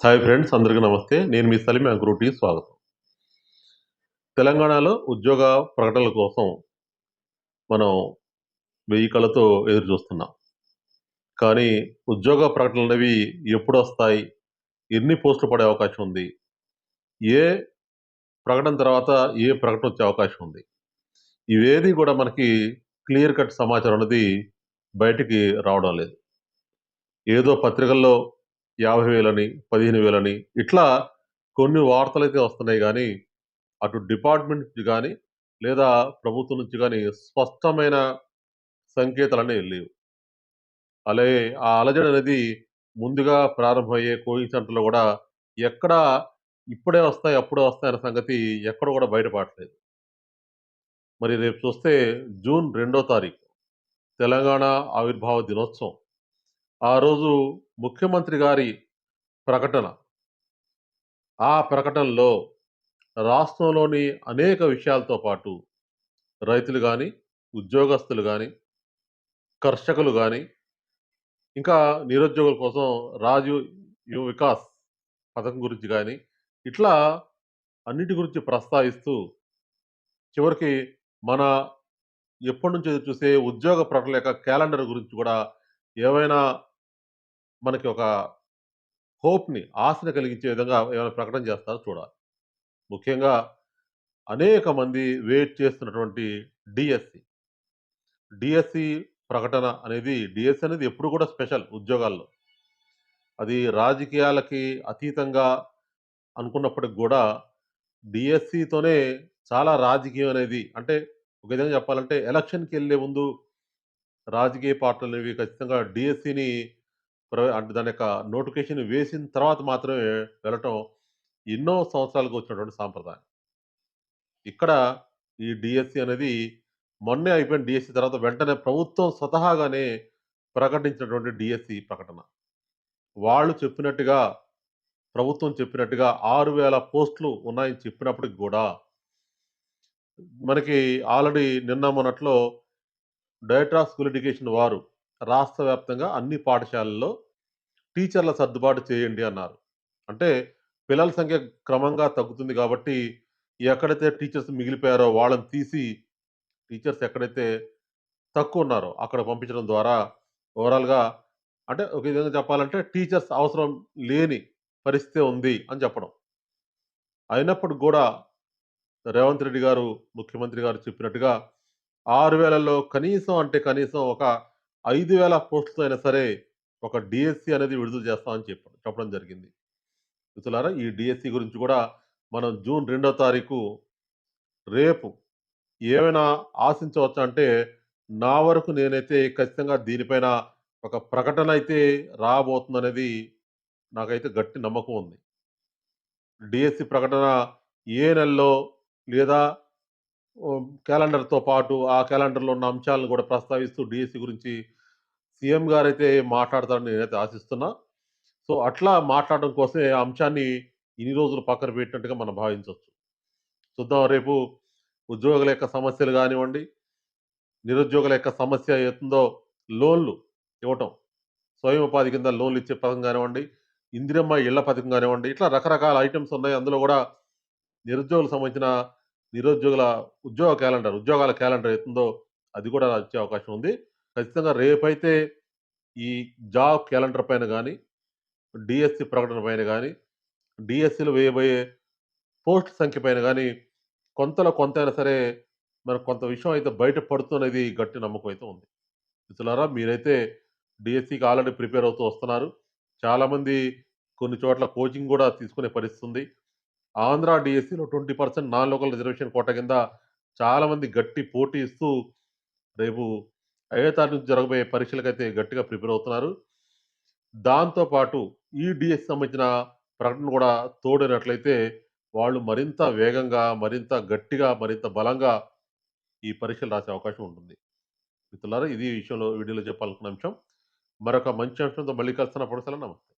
Hi friends అందరికీ నమస్తే. నేను మీ సలీం అంకురుటి స్వాగతం. తెలంగాణలో ఉద్యోగ ప్రకటనల కోసం మనం వెయ్యి కళ్ళతో ఎదురు చూస్తున్నాం. కానీ ఉద్యోగ ప్రకటనలు అనేవి ఎప్పుడు వస్తాయి? ఎన్ని పోస్టులు పడే అవకాశం ఉంది? ఏ ప్రకటన తర్వాత ఏ ప్రకటన వచ్చే అవకాశం ఉంది? ఇవేది కూడా మనకి క్లియర్ కట్ సమాచారం అనేది బయటికి రావడం లేదు. ఏదో పత్రికల్లో యాభై వేలని పదిహేను వేలని ఇట్లా కొన్ని వార్తలు అయితే వస్తున్నాయి కానీ అటు డిపార్ట్మెంట్ నుంచి కానీ లేదా ప్రభుత్వం నుంచి కానీ స్పష్టమైన సంకేతాలు అనేవి లేవు. అలాగే ఆ అలజడి అనేది ముందుగా ప్రారంభమయ్యే కోచింగ్ సెంటర్లో కూడా ఎక్కడ ఇప్పుడే వస్తాయి అప్పుడే వస్తాయి అనే సంగతి ఎక్కడ కూడా బయటపడలేదు మరి రేపు చూస్తే జూన్ రెండో తారీఖు తెలంగాణ ఆవిర్భావ దినోత్సవం. ఆ రోజు ముఖ్యమంత్రి గారి ప్రకటన. ఆ ప్రకటనలో రాష్ట్రంలోని అనేక విషయాలతో పాటు రైతులు కానీ ఉద్యోగస్తులు కానీ కర్షకులు కానీ ఇంకా నిరుద్యోగుల కోసం రాజు యువ వికాస్ పథకం గురించి కానీ ఇట్లా అన్నిటి గురించి ప్రస్తావిస్తూ చివరికి మన ఎప్పటి నుంచి చూసే ఉద్యోగ ప్రకటన యొక్క క్యాలెండర్ గురించి కూడా ఏవైనా మనకి ఒక హోప్ని ఆశని కలిగించే విధంగా ఏమైనా ప్రకటన చేస్తారో చూడాలి. ముఖ్యంగా అనేక మంది వెయిట్ చేస్తున్నటువంటి డిఎస్సి. డిఎస్సి ప్రకటన అనేది డిఎస్సి అనేది ఎప్పుడు కూడా స్పెషల్ ఉద్యోగాల్లో. అది రాజకీయాలకి అతీతంగా అనుకున్నప్పటికి కూడా డిఎస్సితోనే చాలా రాజకీయం అనేది అంటే ఒక విధంగా చెప్పాలంటే ఎలక్షన్కి వెళ్ళే ముందు రాజకీయ పార్టీలు అనేవి ఖచ్చితంగా డిఎస్సిని దాని యొక్క నోటిఫికేషన్ వేసిన తర్వాత మాత్రమే వెళ్ళటం ఎన్నో సంవత్సరాలకు వచ్చినటువంటి సాంప్రదాయం. ఇక్కడ ఈ డిఎస్సి అనేది మొన్నే అయిపోయిన డిఎస్సి తర్వాత వెంటనే ప్రభుత్వం స్వతహాగానే ప్రకటించినటువంటి డిఎస్సి ప్రకటన. వాళ్ళు చెప్పినట్టుగా ప్రభుత్వం చెప్పినట్టుగా ఆరు వేల పోస్టులు ఉన్నాయని చెప్పినప్పటికి కూడా మనకి ఆల్రెడీ నిన్న మొన్నట్లో డైరెక్టర్ ఆఫ్ స్కూల్ ఎడ్యుకేషన్ వారు రాష్ట్ర వ్యాప్తంగా అన్ని పాఠశాలల్లో టీచర్ల సర్దుబాటు చేయండి అన్నారు. అంటే పిల్లల సంఖ్య క్రమంగా తగ్గుతుంది కాబట్టి ఎక్కడైతే టీచర్స్ మిగిలిపోయారో వాళ్ళని తీసి టీచర్స్ ఎక్కడైతే తక్కువ ఉన్నారో అక్కడ పంపించడం ద్వారా ఓవరాల్గా అంటే ఒక విధంగా చెప్పాలంటే టీచర్స్ అవసరం లేని పరిస్థితి ఉంది అని చెప్పడం. అయినప్పుడు కూడా రేవంత్ రెడ్డి గారు ముఖ్యమంత్రి గారు చెప్పినట్టుగా ఆరు వేలలో కనీసం అంటే కనీసం ఒక ఐదు వేల పోస్టులతో అయినా సరే ఒక డిఎస్సి అనేది విడుదల చేస్తామని చెప్ప చెప్పడం జరిగింది. మిత్రులారా ఈ డిఎస్సి గురించి కూడా మనం జూన్ రెండో తారీఖు రేపు ఏమైనా ఆశించవచ్చు అంటే నా వరకు నేనైతే ఖచ్చితంగా దీనిపైన ఒక ప్రకటన అయితే రాబోతుందనేది నాకైతే గట్టి నమ్మకం ఉంది. డిఎస్సి ప్రకటన ఏ నెలలో లేదా క్యాలెండర్తో పాటు ఆ క్యాలెండర్లో ఉన్న అంశాలను కూడా ప్రస్తావిస్తూ డిఎస్సి గురించి సీఎం గారు అయితే మాట్లాడతారని నేనైతే ఆశిస్తున్నా. సో అట్లా మాట్లాడడం కోసమే ఆ అంశాన్ని ఇన్ని రోజులు పక్కన పెట్టినట్టుగా మనం భావించవచ్చు చూద్దాం రేపు ఉద్యోగుల యొక్క సమస్యలు కానివ్వండి నిరుద్యోగుల యొక్క సమస్య అవుతుందో లోన్లు ఇవ్వటం స్వయం ఉపాధి కింద లోన్లు ఇచ్చే పథకం కానివ్వండి ఇందిరమ్మ ఇళ్ళ పథకం కానివ్వండి ఇట్లా రకరకాల ఐటమ్స్ ఉన్నాయి. అందులో కూడా నిరుద్యోగులకు సంబంధించిన నిరుద్యోగుల ఉద్యోగ క్యాలెండర్ ఉద్యోగాల క్యాలెండర్ అవుతుందో అది కూడా వచ్చే అవకాశం ఉంది. ఖచ్చితంగా రేపైతే ఈ జాబ్ క్యాలెండర్ పైన కానీ డిఎస్సి ప్రకటన పైన కానీ డిఎస్సిలో వేయబోయే పోస్ట్ సంఖ్య పైన కానీ కొంతలో కొంత అయినా సరే మనకు కొంత విషయం అయితే బయట పడుతున్నది గట్టి నమ్మకం అయితే ఉంది. మిత్రులారా మీరైతే డిఎస్సికి ఆల్రెడీ ప్రిపేర్ అవుతూ వస్తున్నారు. చాలామంది కొన్ని చోట్ల కోచింగ్ కూడా తీసుకునే పరిస్థితి ఉంది. ఆంధ్ర డిఎస్సిలో twenty percent non local reservation quota కింద చాలామంది గట్టి పోటీ ఇస్తూ రేపు ఐదో తారీఖు నుంచి జరగబోయే పరీక్షలకైతే గట్టిగా ప్రిపేర్ అవుతున్నారు. దాంతోపాటు ఈ డిఎస్ సంబంధించిన ప్రకటన కూడా తోడినట్లయితే వాళ్ళు మరింత వేగంగా మరింత గట్టిగా మరింత బలంగా ఈ పరీక్షలు రాసే అవకాశం ఉంటుంది. మిత్రులారా ఇది విషయంలో వీడియోలో చెప్పాలనుకున్న అంశం. మరొక మంచి అంశంతో మళ్ళీ కలుస్తున్న పొడసల నమస్తే.